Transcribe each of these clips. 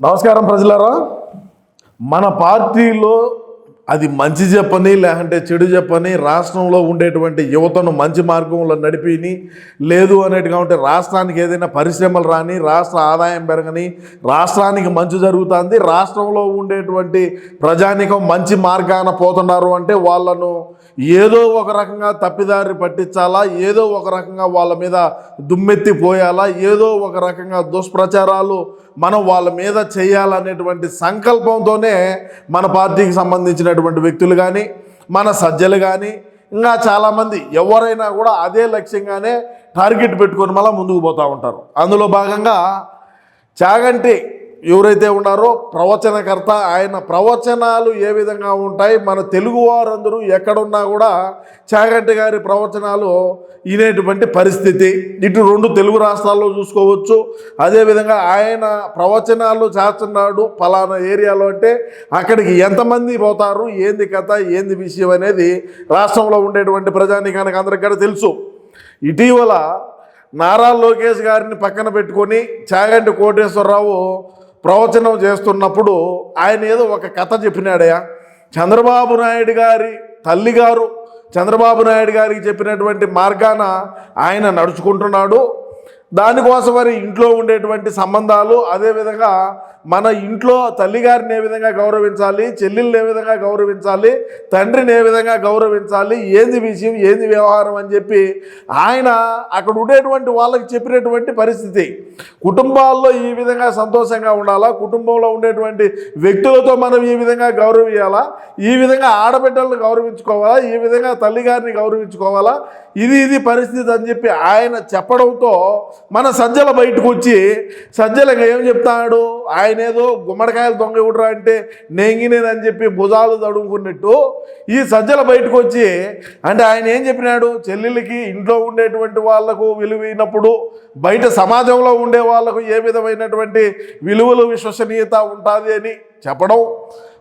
నమస్కారం ప్రజలారా మన పార్టీలో అది మంచి చెప్పని లేకుంటే చెడు చెప్పని రాష్ట్రంలో ఉండేటువంటి యువతను మంచి మార్గంలో నడిపిని లేదు అనేట్టుగా ఉంటే రాష్ట్రానికి ఏదైనా పరిశ్రమలు రాని రాష్ట్ర ఆదాయం పెరగని రాష్ట్రానికి మంచి జరుగుతుంది రాష్ట్రంలో ఉండేటువంటి ప్రజానికం మంచి మార్గాన పోతున్నారు అంటే వాళ్ళను ఏదో ఒక రకంగా తప్పిదారి పట్టించాలా ఏదో ఒక రకంగా వాళ్ళ మీద దుమ్మెత్తి పోయాలా ఏదో ఒక రకంగా దుష్ప్రచారాలు మనం వాళ్ళ మీద చేయాలనేటువంటి సంకల్పంతోనే మన పార్టీకి సంబంధించినటువంటి వ్యక్తులు కానీ మన సజ్జలు కానీ ఇంకా చాలామంది ఎవరైనా కూడా అదే లక్ష్యంగానే టార్గెట్ పెట్టుకొని మళ్ళీ ముందుకు పోతూ ఉంటారు. అందులో భాగంగా చాగంటి ఎవరైతే ఉన్నారో ప్రవచనకర్త ఆయన ప్రవచనాలు ఏ విధంగా ఉంటాయి మన తెలుగు వారందరూ ఎక్కడున్నా కూడా చాగంటి గారి ప్రవచనాలు వినేటువంటి పరిస్థితి. ఇటు రెండు తెలుగు రాష్ట్రాల్లో చూసుకోవచ్చు. అదేవిధంగా ఆయన ప్రవచనాలు చేస్తున్నాడు ఫలానా ఏరియాలో అంటే అక్కడికి ఎంతమంది పోతారు ఏంది కథ ఏంది విషయం అనేది రాష్ట్రంలో ఉండేటువంటి ప్రజానికానికి అందరికీ కూడా తెలుసు. ఇటీవల నారా లోకేష్ గారిని పక్కన పెట్టుకొని చాగంటి కోటేశ్వరరావు ప్రవచనం చేస్తున్నప్పుడు ఆయన ఏదో ఒక కథ చెప్పినాడయా? చంద్రబాబు నాయుడు గారి తల్లిగారు చంద్రబాబు నాయుడు గారికి చెప్పినటువంటి మార్గాన ఆయన నడుచుకుంటున్నాడు దానికోసం మరి ఇంట్లో ఉండేటువంటి సంబంధాలు అదేవిధంగా మన ఇంట్లో తల్లిగారిని ఏ విధంగా గౌరవించాలి చెల్లెల్ని ఏ విధంగా గౌరవించాలి తండ్రిని ఏ విధంగా గౌరవించాలి ఏంది విషయం ఏంది వ్యవహారం అని చెప్పి ఆయన అక్కడ ఉండేటువంటి వాళ్ళకి చెప్పినటువంటి పరిస్థితి. కుటుంబాల్లో ఈ విధంగా సంతోషంగా ఉండాలా? కుటుంబంలో ఉండేటువంటి వ్యక్తులతో మనం ఈ విధంగా గౌరవించాలా ఈ విధంగా ఆడబిడ్డలను గౌరవించుకోవాలా? ఈ విధంగా తల్లిగారిని గౌరవించుకోవాలా? ఇది ఇది పరిస్థితి అని చెప్పి ఆయన చెప్పడంతో మన సజ్జల బయటకు వచ్చి సజ్జల ఏం చెప్తాడు? ఆయన ఏదో గుమ్మడికాయలు దొంగ ఇవ్వడరా అంటే నేంగినేనని చెప్పి భుజాలు తడుముకున్నట్టు ఈ సజ్జల బయటకు వచ్చి అంటే ఆయన ఏం చెప్పినాడు? చెల్లెలకి ఇంట్లో ఉండేటువంటి వాళ్ళకు విలువైనప్పుడు బయట సమాజంలో ఉండే వాళ్ళకు ఏ విధమైనటువంటి విలువలు విశ్వసనీయత ఉంటుంది అని చెప్పడం.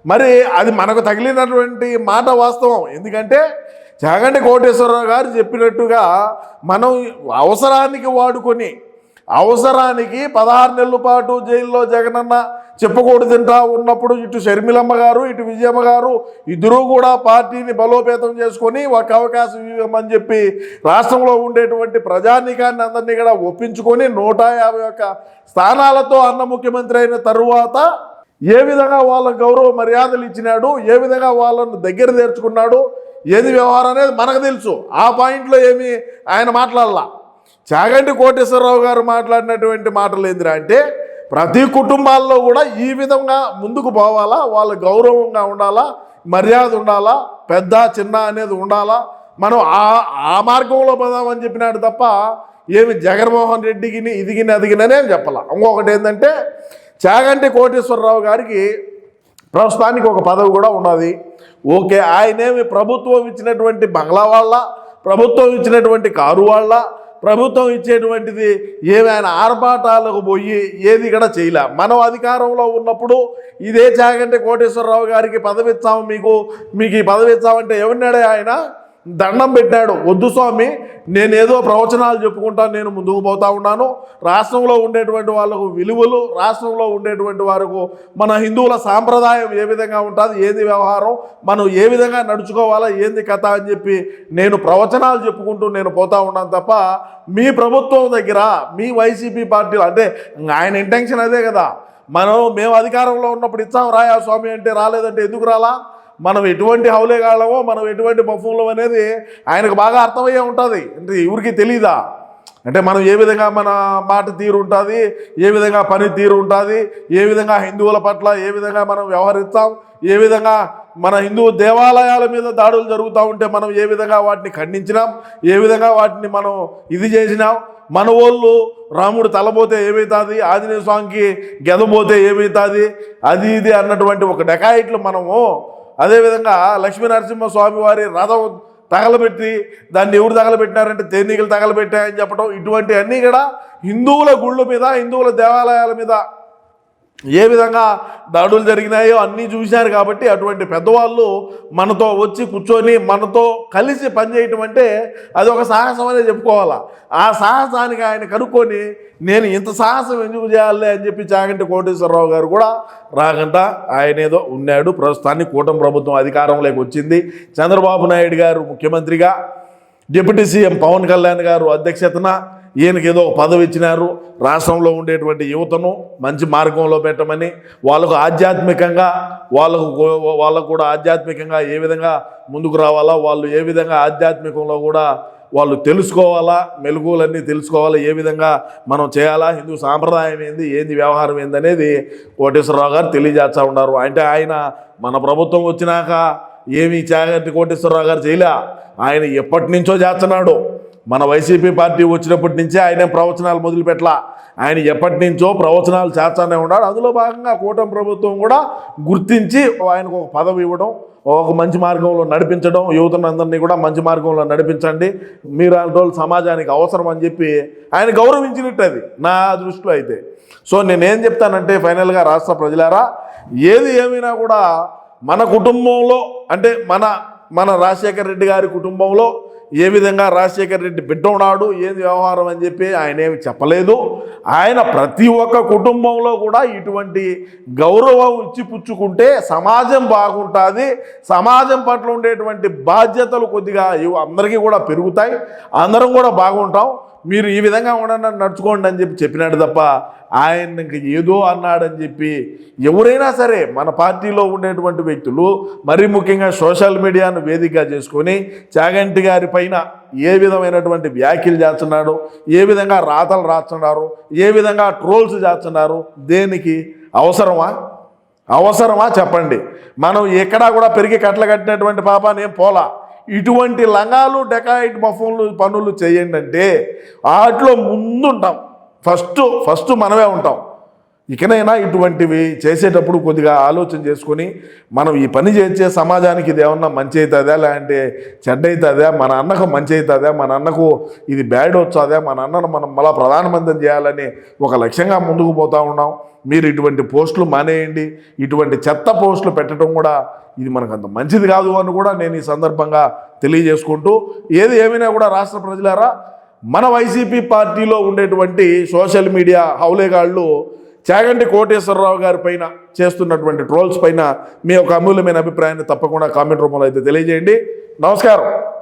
మరి అది మనకు తగిలినటువంటి మాట వాస్తవం. ఎందుకంటే చాగంటి కోటేశ్వరరావు గారు చెప్పినట్టుగా మనం అవసరానికి వాడుకొని అవసరానికి పదహారు నెలల పాటు జైల్లో జగనన్న చెప్పకూడదు తింటా ఉన్నప్పుడు ఇటు షర్మిలమ్మ గారు ఇటు విజయమ్మ గారు ఇద్దరూ కూడా పార్టీని బలోపేతం చేసుకొని ఒక అవకాశం ఇవ్వమని చెప్పి రాష్ట్రంలో ఉండేటువంటి ప్రజానీకాన్ని అందరినీ కూడా ఒప్పించుకొని నూట యాభై ఒక్క స్థానాలతో అన్న ముఖ్యమంత్రి అయిన తరువాత ఏ విధంగా వాళ్ళ గౌరవ మర్యాదలు ఇచ్చినాడు ఏ విధంగా వాళ్ళను దగ్గర చేర్చుకున్నాడు ఏది వ్యవహారం అనేది మనకు తెలుసు. ఆ పాయింట్లో ఏమి ఆయన మాట్లాడాల. చాగంటి కోటేశ్వరరావు గారు మాట్లాడినటువంటి మాటలు ఏందిరా అంటే ప్రతి కుటుంబాల్లో కూడా ఈ విధంగా ముందుకు పోవాలా వాళ్ళు గౌరవంగా ఉండాలా మర్యాద ఉండాలా పెద్ద చిన్న అనేది ఉండాలా? మనం ఆ ఆ మార్గంలో పోదామని చెప్పినాడు తప్ప ఏమి జగన్మోహన్ రెడ్డికి ఇదిగిన అదిగిననే చెప్పాల. ఇంకొకటి ఏంటంటే చాగంటి కోటేశ్వరరావు గారికి ప్రస్తుతానికి ఒక పదవి కూడా ఉన్నది. ఓకే ఆయనేమి ప్రభుత్వం ఇచ్చినటువంటి బంగ్లా వాళ్ళ ప్రభుత్వం ఇచ్చినటువంటి కారు వాళ్ళ ప్రభుత్వం ఇచ్చేటువంటిది ఏమైనా ఆర్భాటాలకు పోయి ఏది కూడా చేయలే. మనం అధికారంలో ఉన్నప్పుడు ఇదే చాగంటి కోటేశ్వరరావు గారికి పదవి ఇచ్చాము మీకు మీకు ఈ పదవి ఇచ్చామంటే ఎవరినాడే ఆయన? దండం పెట్టాడు వద్దు స్వామి నేనేదో ప్రవచనాలు చెప్పుకుంటా నేను ముందుకు పోతా ఉన్నాను. రాష్ట్రంలో ఉండేటువంటి వాళ్ళకు విలువలు రాష్ట్రంలో ఉండేటువంటి వారికి మన హిందువుల సాంప్రదాయం ఏ విధంగా ఉంటుంది ఏంది వ్యవహారం మనం ఏ విధంగా నడుచుకోవాలా ఏంది కథ అని చెప్పి నేను ప్రవచనాలు చెప్పుకుంటూ నేను పోతా ఉన్నాను తప్ప మీ ప్రభుత్వం దగ్గర మీ వైసీపీ పార్టీలు అంటే ఆయన ఇంటెన్షన్ అదే కదా. మనం మేము అధికారంలో ఉన్నప్పుడు ఇచ్చాం రాయా స్వామి అంటే రాలేదంటే ఎందుకు రాలా? మనం ఎటువంటి హౌలేగాళ్ళమో మనం ఎటువంటి బఫంలో అనేది ఆయనకు బాగా అర్థమయ్యే ఉంటుంది. అంటే ఎవరికి తెలీదా? అంటే మనం ఏ విధంగా మన మాట తీరు ఉంటుంది ఏ విధంగా పని తీరు ఉంటుంది ఏ విధంగా హిందువుల పట్ల ఏ విధంగా మనం వ్యవహరిస్తాం ఏ విధంగా మన హిందూ దేవాలయాల మీద దాడులు జరుగుతూ ఉంటే మనం ఏ విధంగా వాటిని ఖండించినాం ఏ విధంగా వాటిని మనం ఇది చేసినాం మన వాళ్ళు రాముడు తలపోతే ఏమవుతుంది ఆంజనేయ స్వామికి గెదపోతే ఏమవుతుంది అది ఇది అన్నటువంటి ఒక డెకాయిట్లు మనము అదేవిధంగా లక్ష్మీ నరసింహస్వామి వారి రథం తగలబెట్టి దాన్ని ఎవరు తగలబెట్టినారంటే తేనీగలు తగలబెట్టాయని చెప్పడం ఇటువంటివన్నీ కూడా హిందువుల గుళ్ళ మీద హిందువుల దేవాలయాల మీద ఏ విధంగా దాడులు జరిగినాయో అన్నీ చూశారు కాబట్టి అటువంటి పెద్దవాళ్ళు మనతో వచ్చి కూర్చొని మనతో కలిసి పనిచేయటం అంటే అది ఒక సాహసం అనే చెప్పుకోవాలా. ఆ సాహసానికి ఆయన కనుక్కొని నేను ఇంత సాహసం ఎందుకు చేయాలి అని చెప్పి చాగంటి కోటేశ్వరరావు గారు కూడా రాగంట ఆయన ఏదో ఉన్నాడు ప్రస్తుతానికి కూటమి ప్రభుత్వం అధికారంలోకి వచ్చింది. చంద్రబాబు నాయుడు గారు ముఖ్యమంత్రిగా డిప్యూటీ సీఎం పవన్ కళ్యాణ్ గారు అధ్యక్షతన ఈయనకి ఏదో పదవి ఇచ్చినారు. రాష్ట్రంలో ఉండేటువంటి యువతను మంచి మార్గంలో పెట్టమని వాళ్ళకు ఆధ్యాత్మికంగా వాళ్ళకు వాళ్ళకు కూడా ఆధ్యాత్మికంగా ఏ విధంగా ముందుకు రావాలా వాళ్ళు ఏ విధంగా ఆధ్యాత్మికంలో కూడా వాళ్ళు తెలుసుకోవాలా మెలుగులన్నీ తెలుసుకోవాలా ఏ విధంగా మనం చేయాలా హిందూ సాంప్రదాయం ఏంది ఏంది వ్యవహారం ఏంది అనేది కోటేశ్వరరావు గారు తెలియజేస్తూ ఉన్నారు. అంటే ఆయన మన ప్రభుత్వం వచ్చినాక ఏమి చాగంటి కోటేశ్వరరావు గారు చేయలే. ఆయన ఎప్పటి నుంచో చేస్తున్నాడు. మన వైసీపీ పార్టీ వచ్చినప్పటి నుంచే ఆయన ప్రవచనాలు మొదలుపెట్టలా ఆయన ఎప్పటి నుంచో ప్రవచనాలు చేస్తానే ఉన్నాడు. అందులో భాగంగా కూటమి ప్రభుత్వం కూడా గుర్తించి ఆయనకు ఒక పదవి ఇవ్వడం ఒక మంచి మార్గంలో నడిపించడం యువతనందరినీ కూడా మంచి మార్గంలో నడిపించండి. మీరు అలాంటి సమాజానికి అవసరం అని చెప్పి ఆయన గౌరవించినట్టు అది నా దృష్టిలో అయితే. సో నేనేం చెప్తానంటే ఫైనల్గా రాష్ట్ర ప్రజలారా ఏది ఏమైనా కూడా మన కుటుంబంలో అంటే మన మన రాజశేఖర రెడ్డి గారి కుటుంబంలో ఏ విధంగా రాజశేఖర్ రెడ్డి బిడ్డ ఉన్నాడు ఏది వ్యవహారం అని చెప్పి ఆయన ఏమి చెప్పలేదు. ఆయన ప్రతి ఒక్క కుటుంబంలో కూడా ఇటువంటి గౌరవం ఇచ్చి పుచ్చుకుంటే సమాజం బాగుంటుంది. సమాజం పట్ల ఉండేటువంటి బాధ్యతలు కొద్దిగా ఇవి అందరికీ కూడా పెరుగుతాయి. అందరం కూడా బాగుంటాం. మీరు ఈ విధంగా ఉండండి నడుచుకోండి అని చెప్పి చెప్పినాడు తప్ప ఆయన ఇంక ఏదో అన్నాడని చెప్పి ఎవరైనా సరే మన పార్టీలో ఉండేటువంటి వ్యక్తులు మరీ ముఖ్యంగా సోషల్ మీడియాను వేదిక చేసుకొని చాగంటి గారి పైన ఏ విధమైనటువంటి వ్యాఖ్యలు చేస్తున్నాడు ఏ విధంగా రాతలు రాస్తున్నారు ఏ విధంగా ట్రోల్స్ చేస్తున్నారు దేనికి అవసరమా? అవసరమా చెప్పండి. మనం ఎక్కడా కూడా పెరిగి కట్టలు కట్టినటువంటి పాపాన్ని ఏం పోలా? ఇటువంటి లంగాలు డెకాయిట్ మఫోన్లు పనులు చేయండి అంటే వాటిలో ముందుంటాం. ఫస్ట్ ఫస్ట్ మనమే ఉంటాం. ఇకనైనా ఇటువంటివి చేసేటప్పుడు కొద్దిగా ఆలోచన చేసుకొని మనం ఈ పని చేసే సమాజానికి ఇది ఏమన్నా మంచి అవుతుందా లేదంటే చెడ్డ అవుతుందా మన అన్నకు మంచి అవుతుందా మన అన్నకు ఇది బ్యాడ్ వచ్చాదా మన అన్నను మనం మళ్ళీ ప్రధానమంత్రి చేయాలని ఒక లక్ష్యంగా ముందుకు పోతూ ఉన్నాం. మీరు ఇటువంటి పోస్టులు మానేయండి. ఇటువంటి చెత్త పోస్టులు పెట్టడం కూడా ఇది మనకు అంత మంచిది కాదు అని కూడా నేను ఈ సందర్భంగా తెలియజేసుకుంటూ ఏది ఏమైనా కూడా రాష్ట్ర ప్రజలారా మన వైసీపీ పార్టీలో ఉండేటువంటి సోషల్ మీడియా హౌలేగాళ్ళు చాగంటి కోటేశ్వరరావు గారి పైన చేస్తున్నటువంటి ట్రోల్స్ పైన మీ యొక్క అమూల్యమైన అభిప్రాయాన్ని తప్పకుండా కామెంట్ రూపంలో అయితే తెలియజేయండి. నమస్కారం.